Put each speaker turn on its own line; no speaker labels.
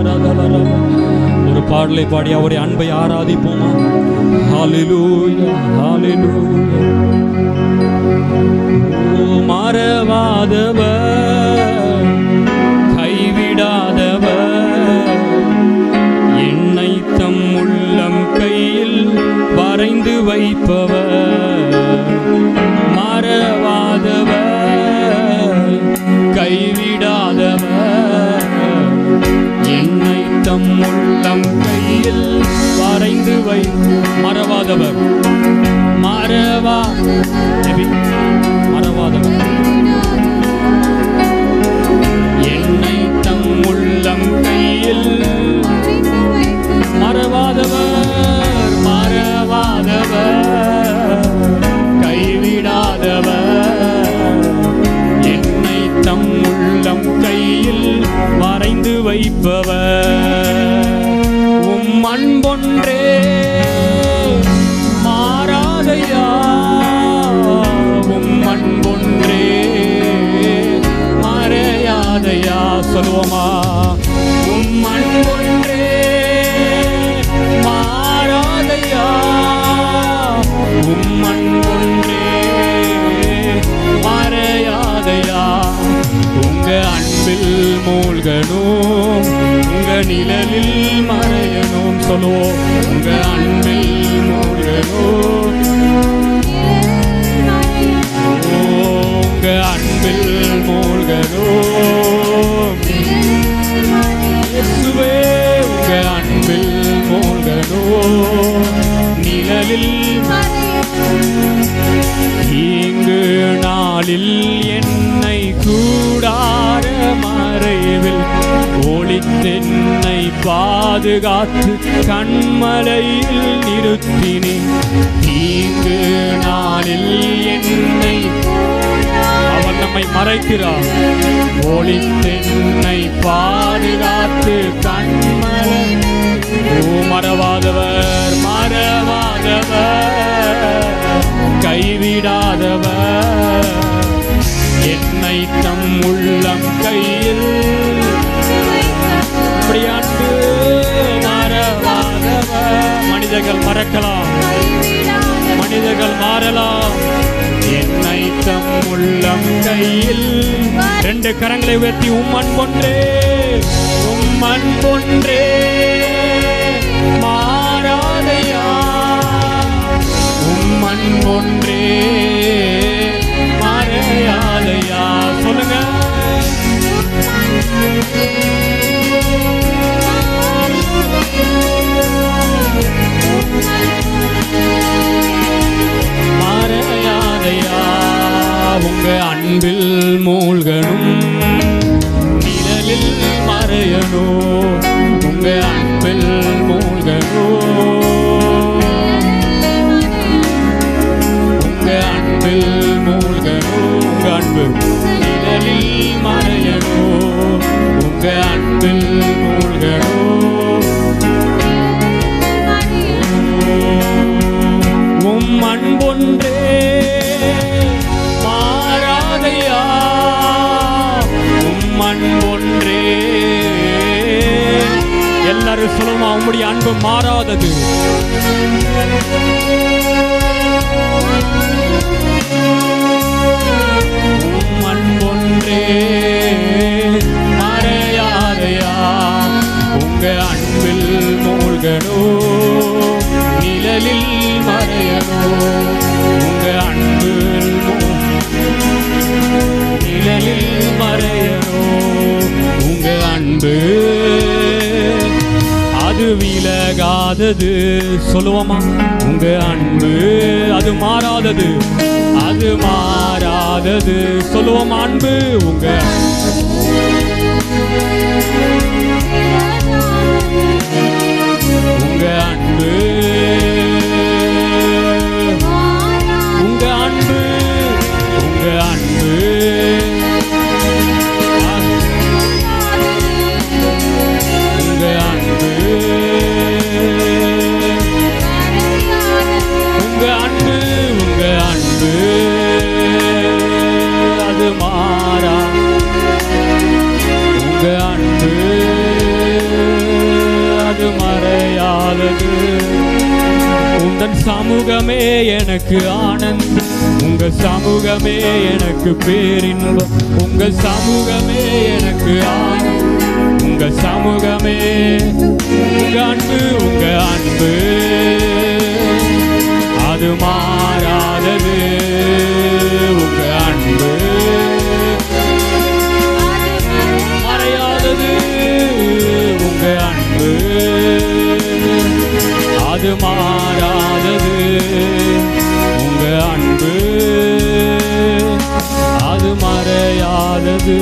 ஒரு பாடலை பாடி அவருடைய அன்பை ஆராதிப்போமா? ஹalleluya கைவிடாதவர். என்னை தம் உள்ளம் கையில் வரைந்து வைப்பவர். மாறவாதவ கைவிட என்னை உள்ளம் கையில் வரைந்து வை. மறவாதவர். மறவா. மறவாதவர். என்னை தம் உள்ளம் கையில் மறவாதவர். மறவாதவர். கைவிடாதவர். என்னை தம் உள்ளம் கையில் வரைந்து வைப்பவர். ஒன்றே அன்பொன்றே மாறாதையா உம் அன்பொன்றே. மறையாதையா சொல்லுவோமா? உம் அன்பொன்றே. மாறாதையா உம் அன்பொன்றே. அன்பில் மூழ்கணும் உங்க நிழலில் மறையணும் சொல்லுவோம் உங்க அன்பில் மூழ்கணும் உங்க அன்பில் மூழ்கணும் உங்க அன்பில் மூழ்கணும் நிழலில் இங்கு நாளில் என் தென்னை பாதுகாத்து கண்மலையில் நிறுத்தினேன் தீங்கு நாளில் என்னை அவர் நம்மை மறைக்கிறார். ஒளித்தென்னை பாதுகாத்து கண்மலை ஓ மறவாதவர் மறவாதவர் கைவிடாதவர். என்னை தம் உள்ள மனிதர்கள் மனிதர்கள் மாறலாம். என்னை தம் உள்ளம் கையில் ரெண்டு கரங்களை உயர்த்தி உம்மன் கொன்றே உம்மன் கொன்றே மாறாதையா உம்மன் கொன்றே அன்பில் உங்க அன்பு நிழலில் மறையனோ உங்க அன்பில் மூழ்கனோ உம் அன்பொன்றே மாறாதையா? உம் அன்பொன்றே. எல்லாரும் சொல்லுமா உங்களுடைய அன்பு மாறாதது? அன்பொன்றே மாறாதது சொல்லுவோமா? உங்க அன்பு அது மாறாதது. அது மாறாதது சொல்லுவோமா அன்பு? உங்க உங்க அழகு உங்கள் சமூகமே எனக்கு ஆனந்தம் உங்கள் சமூகமே எனக்கு பேரின்பம். உங்கள் சமூகமே எனக்கு ஆனந்தம் உங்கள் சமூகமே உங்கள் அன்பு உங்கள் அன்பு. அது மாறாதது. அது மாறாதது. உங்க அன்பு அது மறையாதது.